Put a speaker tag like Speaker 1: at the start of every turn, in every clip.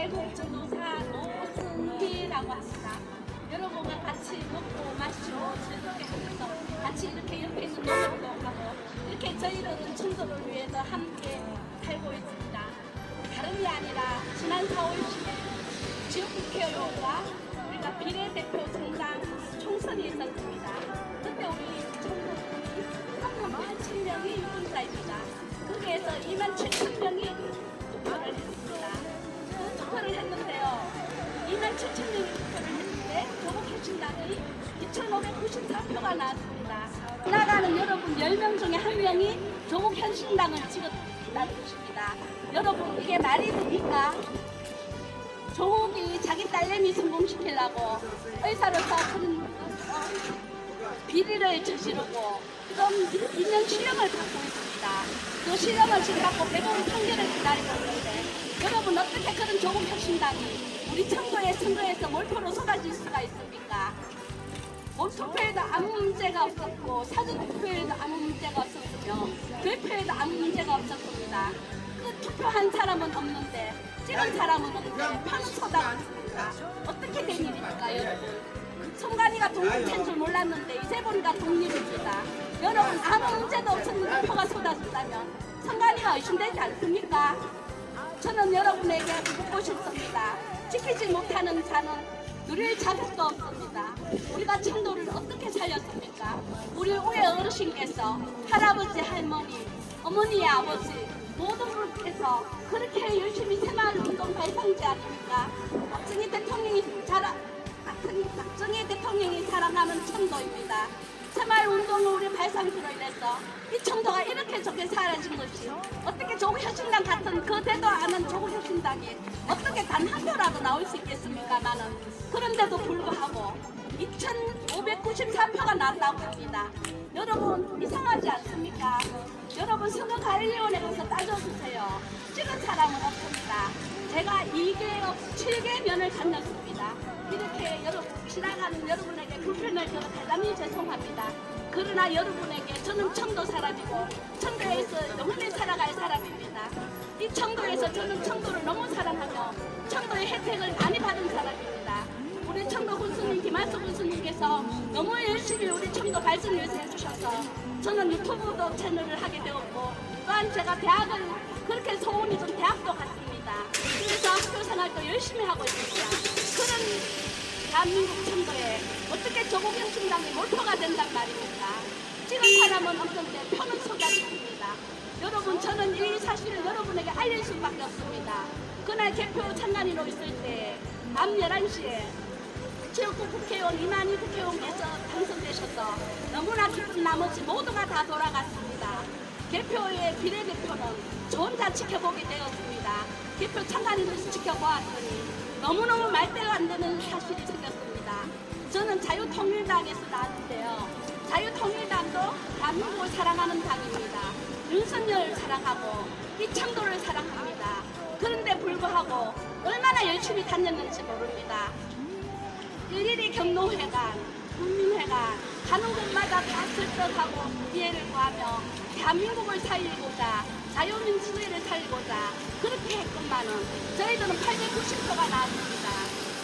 Speaker 1: 대구 전도사 노승희라고 합니다. 여러분과 같이 먹고 마시고 즐겁게 하면서 같이 이렇게 옆에 있는 노력도 하고 이렇게 저희들은 청소를 위해서 함께 살고 있습니다. 다름이 아니라 지난 4월 10일 지역국회의원과 우리가 비례대표 정당 총선이 있었습니다. 그때 우리 청소년이 3만 8천 명이 유권자입니다. 거기에서 2만 7천 명이 투표를 했습니다. 그 투표를 했는데요. 2만 7천 명이 투표를 했는데 조국혁신당이 2,594표가 나왔습니다. 지나가는 여러분 10명 중에 한 명이 조국혁신당을 찍었다는 것입니다. 여러분 이게 말이 됩니까? 조국이 자기 딸내미 성공시키려고 의사로서 그런 어, 비리를 저지르고 그런 인명 실형을 받고 있습니다. 그 실형을 지금 받고 대법원 판결을 기다리고 있는데 여러분 어떻게 그런 조국 혁신당이 우리 청도의 선거에서 몰표로 쏟아질 수가 있습니까? 원투표에도 아무 문제가 없었고 사전투표에도 아무 문제가 없었으며 개표에도 아무 문제가 없었습니다. 그 투표한 사람은 없는데 찍은 사람은 없는데 판은 쏟아졌습니다. 어떻게 된 일입니까 여러분? 성관이가 독립한 줄 몰랐는데 이제 보니까 독립입니다. 여러분 아무 문제도 없었는데 표가 쏟아졌다면 성관이가 의심되지 않습니까? 저는 여러분에게 묻고 싶습니다. 지키지 못하는 자는 누릴 자격도 없습니다. 우리가 청도를 어떻게 살렸습니까? 우리 우리 어르신께서 할아버지, 할머니, 어머니, 아버지 모든 분께서 그렇게 열심히 새마을 운동 발상지 아닙니까? 박정희 대통령이 자라, 박정희, 박정희 대통령이 살아가는 청도입니다. 새마을 운동을 우리 발상지로 인해서 이 청도가 이렇게 좋게 사라진 것이 어떻게 조국혁신당 같은 그 대도 않은 조국혁신당이 어떻게 단 한 표라도 나올 수 있겠습니까마는 그런데도 불구하고 2,593표가 나왔다고 합니다. 여러분 이상하지 않습니까? 여러분 선거 관리위원회 가서 따져주세요. 찍은 사람은 없습니다. 제가 2개, 7개 면을 다녔습니다. 이렇게 여러분 지나가는 여러분에게 불편을 줘서 대단히 죄송합니다. 그러나 여러분에게 저는 청도 사람이고 청도에서 영원히 살아갈 사람입니다. 이 청도에서 저는 청도를 너무 사랑하며 청도의 혜택을 많이 받은 사람입니다. 우리 청도 군수님 김한수 군수님께서 너무 열심히 우리 청도 발전을 위해서 해주셔서 저는 유튜브도 채널을 하게 되었고 또한 제가 대학을 그렇게 소원이 좀 대학도 갔습니다. 그래서 학교 생활도 열심히 하고 있습니다. 그런 대한민국 청도에 어떻게 조국 혁신당이 몰표가 된단 말입니까? 찍은 사람은 없는데 표는 쏟아집니다. 여러분 저는 이 사실을 여러분에게 알릴 수밖에 없습니다. 그날 개표 참관인으로 있을 때 밤 11시에 지역구 국회의원 이만희 국회의원께서 당선되셔서 너무나 기쁜 나머지 모두가 다 돌아갔습니다. 개표의 비례대표는 저 혼자 지켜보게 되었습니다. 개표 참관인으로서 지켜보았더니 너무너무 말대로 안 되는 사실이 생겼습니다. 저는 자유통일당에서 나왔는데요. 자유통일당도 대한민국을 사랑하는 당입니다. 윤석열을 사랑하고 이 청도를 사랑합니다. 그런데 불구하고 얼마나 열심히 다녔는지 모릅니다. 일일이 경로회관, 국민회관 가는 곳마다 다 설득하고 이해를 구하며 대한민국을 살리고자 자유민주주의를 살리고자 그렇게 했건만은 저희들은 890표가 나왔습니다.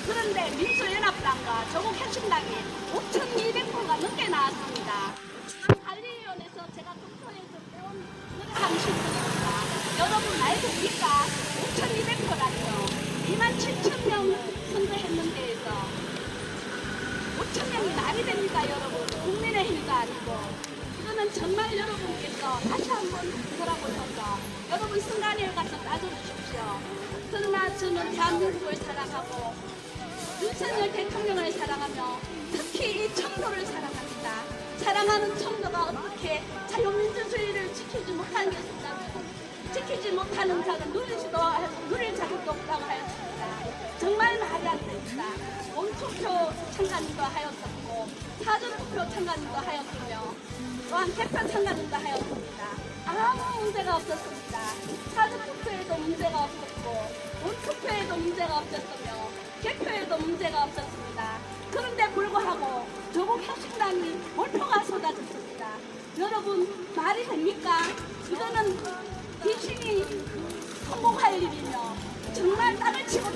Speaker 1: 그런데 민주연합당과 조국혁신당이 5,200표가 넘게 나왔습니다. 관리위원회에서 제가 투표해서 노력한 실수입니다. 여러분 말 됩니까? 5,200표라니요. 2만 7천 명 선거했는 데에서 5천 명이 말이 됩니까 여러분? 국민의힘도 아니고 이거는 정말 여러분께서 다시 한번 돌아보셔서 여러분 순간에 가서 따져주십시오. 그러나 저는 대한민국을 사랑하고 윤석열 대통령을 사랑하며 특히 이 청도를 사랑합니다. 사랑하는 청도가 어떻게 자유민주주의를 지키지 못하는 게 있었다면 지키지 못하는 자는 누리지도 누릴 자격도 없다고 하였습니다. 정말 말이 안 됩니다. 원투표 참가님도 하였었고 사전투표 참가님도 하였으며 또한 개표 참가님도 하였습니다. 아무 문제가 없었습니다. 사전투표에도 문제가 없었고 원투표에도 문제가 없었으며 개표에도 문제가 없었습니다. 그런데 불구하고 조국 혁신당이 몰표가 쏟아졌습니다. 여러분 말이 됩니까? 이거는 귀신이 성공할 일이며 정말 땅을 치고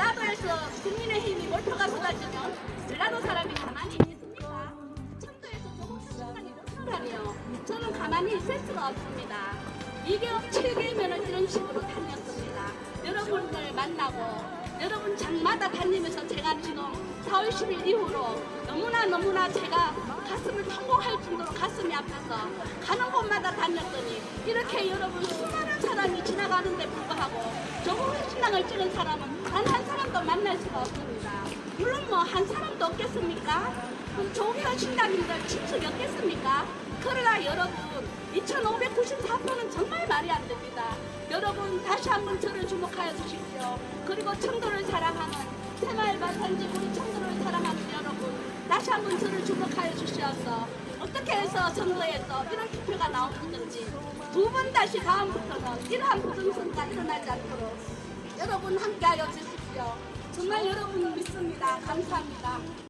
Speaker 1: 전라도에서 국민의 힘이 몰표가 쏟아지면 전라도 사람이 가만히 있습니까? 청도에서 조금 시간이 못하다니요. 저는 가만히 있을 수가 없습니다. 2개월 7개면을 이런 식으로 다녔습니다. 여러분들 만나고 여러분 장마다 다니면서 제가 지금 4월 10일 이후로 너무나 너무나 제가 가슴을 통곡할 정도로 가슴이 아파서 가는 곳마다 다녔더니 이렇게 여러분 수많은 사람이 지나가는데 불구하고 조국의 신앙을 찍은 사람은 단 한 사람도 만날 수가 없습니다. 물론 뭐 한 사람도 없겠습니까? 그럼 조국의 신당인들 친척이었겠습니까? 그러나 여러분 2594표는 정말 말이 안 됩니다. 여러분 다시 한번 저를 주목하여 주십시오. 그리고 청도를 사랑하는 새마을마산지 우리 청도를 사랑하는 여러분 다시 한번 저를 주목하여 주시어서 어떻게 해서 청도에서 이런 투표가 나오는지 두 번 다시 다음부터는 이러한 부정선거가 일어나지 않도록 여러분 함께하여 주십시오. 정말 여러분 믿습니다. 감사합니다.